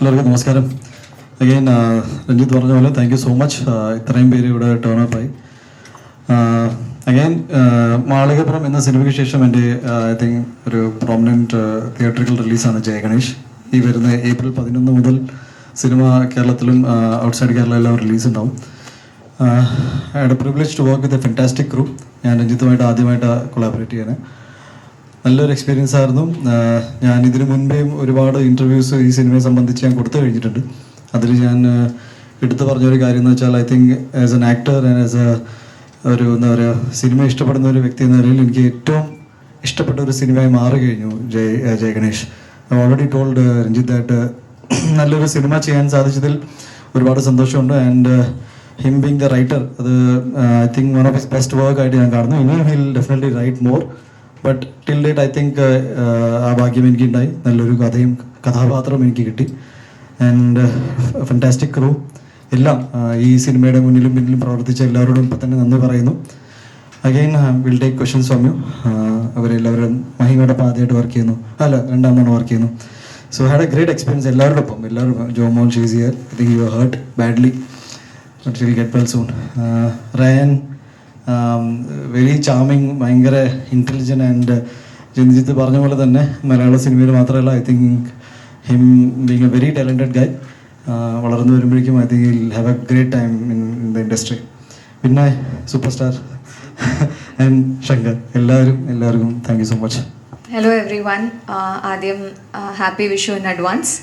എല്ലാവർക്കും നമസ്കാരം. അഗൈൻ രഞ്ജിത്ത് പറഞ്ഞ പോലെ താങ്ക് യു സോ മച്ച് ഇത്രയും പേര് ഇവിടെ ടേൺ അപ്പ് ആയി. അഗൈൻ മാളികപ്പുറം എന്ന സിനിമയ്ക്ക് ശേഷം എന്റെ ഐ തിങ്ക് ഒരു പ്രോമിനന്റ് തിയേറ്ററിക്കൽ റിലീസാണ് ജയ ഗണേഷ്. ഈ വരുന്ന ഏപ്രിൽ പതിനൊന്ന് മുതൽ സിനിമ കേരളത്തിലും ഔട്ട്സൈഡ് കേരള എല്ലാം റിലീസ് ഉണ്ടാവും. I privilege to work with a fantastic crew ഞാൻ രഞ്ജിത്തുമായിട്ട് ആദ്യമായിട്ട് കൊളാബറേറ്റ് ചെയ്യാൻ നല്ലൊരു എക്സ്പീരിയൻസ് ആയിരുന്നു. ഞാൻ ഇതിനു മുൻപേയും ഒരുപാട് ഇന്റർവ്യൂസ് ഈ സിനിമയെ സംബന്ധിച്ച് ഞാൻ കൊടുത്തു കഴിഞ്ഞിട്ടുണ്ട്. അതിൽ ഞാൻ എടുത്തു പറഞ്ഞൊരു കാര്യം എന്ന് വെച്ചാൽ I think as an actor and as a ഒരു എന്താ പറയുക സിനിമ ഇഷ്ടപ്പെടുന്ന ഒരു വ്യക്തി എന്ന നിലയിൽ എനിക്ക് ഏറ്റവും ഇഷ്ടപ്പെട്ട ഒരു സിനിമയായി മാറി കഴിഞ്ഞു ജയ് ജയ ജയ് ഗണേഷ് ഓൾറെഡി ടോൾഡ് രഞ്ജിത്ത് ആയിട്ട് നല്ലൊരു സിനിമ ചെയ്യാൻ സാധിച്ചതിൽ ഒരുപാട് സന്തോഷമുണ്ട്. And him being the writer അത് I think one of his best work ആയിട്ട് ഞാൻ കാണുന്നു. ഇനിയും he'll definitely write more but till date I think ആ ഭാഗ്യം എനിക്കുണ്ടായി. നല്ലൊരു കഥയും കഥാപാത്രം എനിക്ക് കിട്ടി. ആൻഡ് ഫാന്റാസ്റ്റിക് ക്രൂ എല്ലാം ആ, ഈ സിനിമയുടെ മുന്നിലും പിന്നിലും പ്രവർത്തിച്ച എല്ലാവരോടും ഇപ്പം തന്നെ നന്ദി പറയുന്നു. Again will take questions from അവരെല്ലാവരും മഹിമയുടെ പാതയായിട്ട് വർക്ക് ചെയ്യുന്നു. അല്ല രണ്ടാമതാണ് വർക്ക് ചെയ്യുന്നു. So had a great experience എല്ലാവരുടെ ഒപ്പം എല്ലാവരും Jomon ഷീസിയർ I think you hurt badly but get well soon Ryan very charming ഭയങ്കര ഇന്റലിജന്റ് ആൻഡ് രഞ്ജിത്ത് പറഞ്ഞ പോലെ തന്നെ മലയാള സിനിമയിൽ മാത്രമല്ല I think him being a very talented guy വളർന്നു വരുമ്പോഴേക്കും I think have a great time in in the industry പിന്നെ super star and Shankar എല്ലാവരും എല്ലാവർക്കും thank you so much hello everyone ആദ്യം ഹാപ്പി വിഷു ഇൻ അഡ്വാൻസ്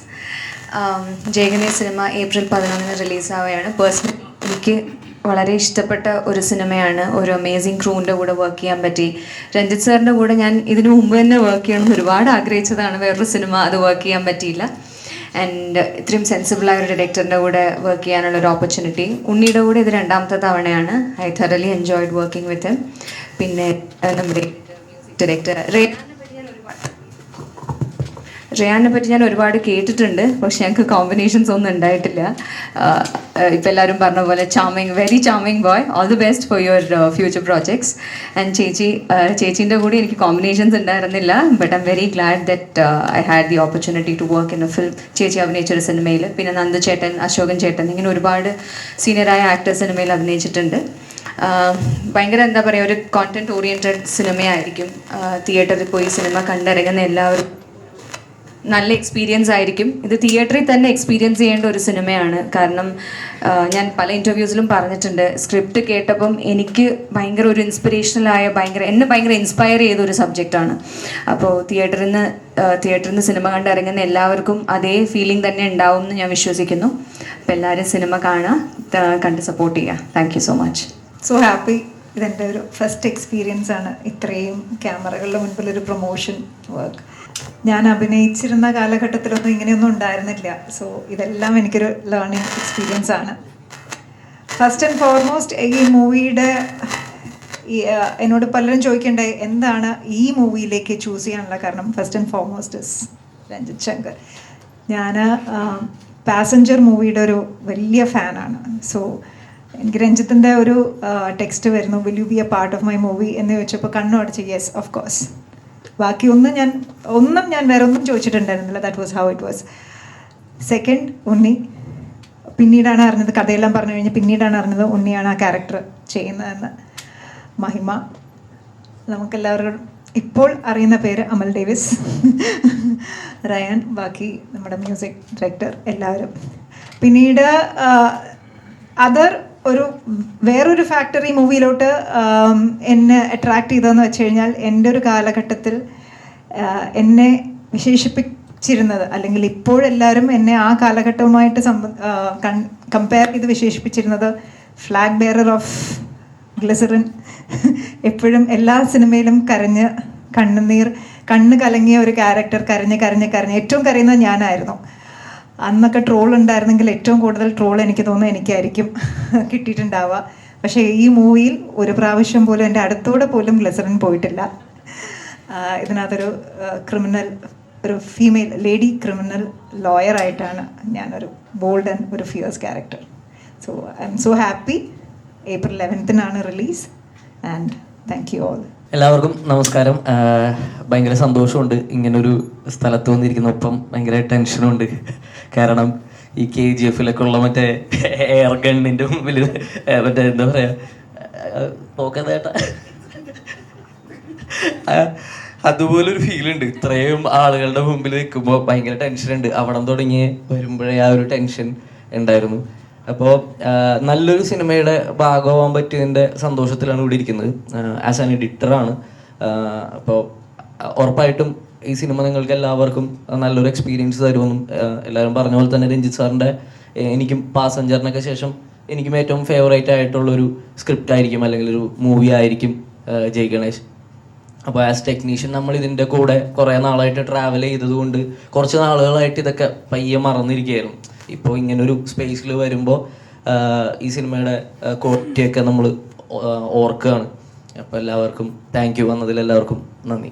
ജയഗണേ സിനിമ ഏപ്രിൽ പതിനൊന്നിന് റിലീസാവുകയാണ് പേഴ്സണലി എനിക്ക് വളരെ ഇഷ്ടപ്പെട്ട ഒരു സിനിമയാണ് ഒരു അമേസിങ് ക്രൂവിന്റെ കൂടെ വർക്ക് ചെയ്യാൻ പറ്റി. രഞ്ജിത്ത് സാറിന്റെ കൂടെ ഞാൻ ഇതിനു മുമ്പ് തന്നെ വർക്ക് ചെയ്യണമെന്ന് ഒരുപാട് ആഗ്രഹിച്ചതാണ്. വേറൊരു സിനിമ അത് വർക്ക് ചെയ്യാൻ പറ്റിയില്ല. ആൻഡ് ഇത്രയും സെൻസിബിളായ ഒരു ഡയറക്ടറിന്റെ കൂടെ വർക്ക് ചെയ്യാനുള്ള ഒരു ഓപ്പർച്യൂണിറ്റി ഉണ്ണിയുടെ കൂടെ ഇത് രണ്ടാമത്തെ തവണയാണ്. I thoroughly enjoyed working with പിന്നെ നമ്മുടെ ഡയറക്ടർ ഒരുപാട് റേയാനെ പറ്റി ഞാൻ ഒരുപാട് കേട്ടിട്ടുണ്ട് പക്ഷെ ഞങ്ങൾക്ക് കോമ്പിനേഷൻസ് ഒന്നും ഉണ്ടായിട്ടില്ല. ഇപ്പം എല്ലാവരും പറഞ്ഞ പോലെ charming very charming boy all the best for your future projects and ചേച്ചി ചേച്ചീന്റെ കൂടെ എനിക്ക് കോമ്പിനേഷൻസ് ഉണ്ടായിരുന്നില്ല but I very glad that I had the opportunity to work in a film ചേച്ചി അഭിനയിച്ച ഒരു സിനിമയിൽ പിന്നെ നന്ദു ചേട്ടൻ അശോകൻ ചേട്ടൻ ഇങ്ങനെ ഒരുപാട് സീനിയറായ ആക്ടർ സിനിമയിൽ അഭിനയിച്ചിട്ടുണ്ട്. ഭയങ്കര എന്താ പറയുക ഒരു കോണ്ടന്റ് ഓറിയന്റഡ് സിനിമയായിരിക്കും തിയേറ്ററിൽ പോയി സിനിമ കണ്ടിറങ്ങുന്ന എല്ലാവരും നല്ല എക്സ്പീരിയൻസ് ആയിരിക്കും. ഇത് തിയേറ്ററിൽ തന്നെ എക്സ്പീരിയൻസ് ചെയ്യേണ്ട ഒരു സിനിമയാണ്. കാരണം ഞാൻ പല ഇന്റർവ്യൂസിലും പറഞ്ഞിട്ടുണ്ട്. സ്ക്രിപ്റ്റ് കേട്ടപ്പം എനിക്ക് ഭയങ്കര ഒരു ഇൻസ്പിറേഷണലായ ഭയങ്കര എന്നെ ഭയങ്കര ഇൻസ്പയർ ചെയ്ത ഒരു സബ്ജക്റ്റാണ് അപ്പോൾ തിയേറ്ററിൽ നിന്ന് തിയേറ്ററിൽ നിന്ന് സിനിമ കണ്ടിറങ്ങുന്ന എല്ലാവർക്കും അതേ ഫീലിംഗ് തന്നെ ഉണ്ടാവും എന്ന് ഞാൻ വിശ്വസിക്കുന്നു. അപ്പോൾ എല്ലാവരും സിനിമ കാണുക കണ്ട് സപ്പോർട്ട് ചെയ്യുക thank so much so happy ഇതെന്റെ ഒരു ഫസ്റ്റ് എക്സ്പീരിയൻസ് ആണ്. ഇത്രയും ക്യാമറകളുടെ മുൻപിൽ ഒരു പ്രൊമോഷൻ വർക്ക് ഞാൻ അഭിനയിച്ചിരുന്ന കാലഘട്ടത്തിലൊന്നും ഇങ്ങനെയൊന്നും ഉണ്ടായിരുന്നില്ല. സോ ഇതെല്ലാം എനിക്കൊരു ലേണിംഗ് എക്സ്പീരിയൻസ് ആണ്. ഫസ്റ്റ് ആൻഡ് ഫോർമോസ്റ്റ് ഈ മൂവിയുടെ എന്നോട് പലരും ചോദിക്കണ്ടേ എന്താണ് ഈ മൂവിയിലേക്ക് ചൂസ് ചെയ്യാനുള്ള കാരണം? First and foremost is Ranjith Shankar. ഞാൻ പാസഞ്ചർ മൂവിയുടെ ഒരു വലിയ ഫാനാണ് സോ എനിക്ക് രഞ്ജിത്തിന്റെ ഒരു ടെക്സ്റ്റ് വരുന്നു will you be a part of my movie എന്ന് ചോദിച്ചപ്പോൾ കണ്ണു അടച്ച് യെസ് ഓഫ് കോഴ്സ് ബാക്കി ഒന്നും ഞാൻ ഒന്നും ഞാൻ വേറെ ഒന്നും ചോദിച്ചിട്ടുണ്ടായിരുന്നില്ല. That was how it was second Unni. പിന്നീടാണ് അറിഞ്ഞത് കഥയെല്ലാം പറഞ്ഞു കഴിഞ്ഞാൽ പിന്നീടാണ് അറിഞ്ഞത് ഉണ്ണിയാണ് ആ ക്യാരക്ടർ ചെയ്യുന്നതെന്ന്. മഹിമ. നമുക്കെല്ലാവരും ഇപ്പോൾ അറിയുന്ന പേര് അമൽ ഡേവിസ്. റയാൻ ബാക്കി നമ്മുടെ മ്യൂസിക് ഡയറക്ടർ എല്ലാവരും. പിന്നീട് അതർ ഒരു വേറൊരു ഫാക്ടറി മൂവിയിലോട്ട് എന്നെ അട്രാക്ട് ചെയ്തതെന്ന് വെച്ച് കഴിഞ്ഞാൽ എന്റെ ഒരു കാലഘട്ടത്തിൽ എന്നെ വിശേഷിപ്പിച്ചിരുന്നത് അല്ലെങ്കിൽ ഇപ്പോഴെല്ലാവരും എന്നെ ആ കാലഘട്ടവുമായിട്ട് കമ്പയർ ചെയ്ത് വിശേഷിപ്പിച്ചിരുന്നത് ഫ്ലാഗ് ബെയറർ ഓഫ് ഗ്ലിസറിൻ എപ്പോഴും എല്ലാ സിനിമയിലും കരഞ്ഞ് കണ്ണുനീർ കണ്ണ് കലങ്ങിയ ഒരു ക്യാരക്ടർ കരഞ്ഞ് കരഞ്ഞ് കരഞ്ഞ്. ഏറ്റവും കരയുന്നത് ഞാനായിരുന്നു. അന്നൊക്കെ ട്രോൾ ഉണ്ടായിരുന്നെങ്കിൽ ഏറ്റവും കൂടുതൽ ട്രോൾ എനിക്ക് തോന്നുന്നു എനിക്കായിരിക്കും കിട്ടിയിട്ടുണ്ടാവുക. പക്ഷേ ഈ മൂവിയിൽ ഒരു പ്രാവശ്യം പോലും എന്റെ അടുത്തൂടെ പോലും ഗ്ലസറിൻ പോയിട്ടില്ല. ഇതിനകത്തൊരു ക്രിമിനൽ ഒരു ഫീമെയിൽ ലേഡി ക്രിമിനൽ ലോയർ ആയിട്ടാണ് ഞാനൊരു ബോൾഡ് ആൻഡ് ഒരു fierce character so I am so happy April ലെവൻത്തിനാണ് release and thank you all എല്ലാവർക്കും നമസ്കാരം. ഭയങ്കര സന്തോഷമുണ്ട്. ഇങ്ങനൊരു സ്ഥലത്ത് വന്നിരിക്കുന്ന ഒപ്പം ഭയങ്കര ടെൻഷനുണ്ട് കാരണം ഈ കെ ജി എഫിലൊക്കെ ഉള്ള മറ്റേ എയർ ഗണ്ണിന്റെ മുമ്പിൽ മറ്റേ എന്താ പറയാ പോക്കതേട്ട അതുപോലൊരു ഫീൽ ഉണ്ട് ഇത്രയും ആളുകളുടെ മുമ്പിൽ നിൽക്കുമ്പോൾ ഭയങ്കര ടെൻഷനുണ്ട്. അവിടെ തുടങ്ങി വരുമ്പോഴേ ആ ഒരു ടെൻഷൻ ഉണ്ടായിരുന്നു. അപ്പോൾ നല്ലൊരു സിനിമയുടെ ഭാഗമാവാൻ പറ്റിയതിന്റെ സന്തോഷത്തിലാണ് ഇവിടെ ഇരിക്കുന്നത്. ആസ് ആൻ എഡിറ്ററാണ് അപ്പോൾ ഉറപ്പായിട്ടും ഈ സിനിമ നിങ്ങൾക്ക് എല്ലാവർക്കും നല്ലൊരു എക്സ്പീരിയൻസ് തരുമെന്നും എല്ലാവരും പറഞ്ഞ പോലെ തന്നെ രഞ്ജിത്ത് സാറിന്റെ എനിക്കും പാസഞ്ചറിനൊക്കെ ശേഷം എനിക്കും ഏറ്റവും ഫേവറേറ്റ് ആയിട്ടുള്ളൊരു സ്ക്രിപ്റ്റ് ആയിരിക്കും അല്ലെങ്കിൽ ഒരു മൂവി ആയിരിക്കും ജയ് ഗണേഷ് അപ്പോൾ ആസ് ടെക്നീഷ്യൻ നമ്മൾ ഇതിന്റെ കൂടെ കുറേ നാളായിട്ട് ട്രാവൽ ചെയ്തതുകൊണ്ട് കുറച്ച് നാളുകളായിട്ട് ഇതൊക്കെ പയ്യെ മറന്നിരിക്കുകയായിരുന്നു. ഇപ്പോൾ ഇങ്ങനൊരു സ്പേസിൽ വരുമ്പോൾ ഈ സിനിമയുടെ ക്വാളിറ്റിയൊക്കെ നമ്മൾ ഓർക്കുകയാണ് അപ്പോൾ എല്ലാവർക്കും താങ്ക് യു വന്നതിൽ എല്ലാവർക്കും നന്ദി.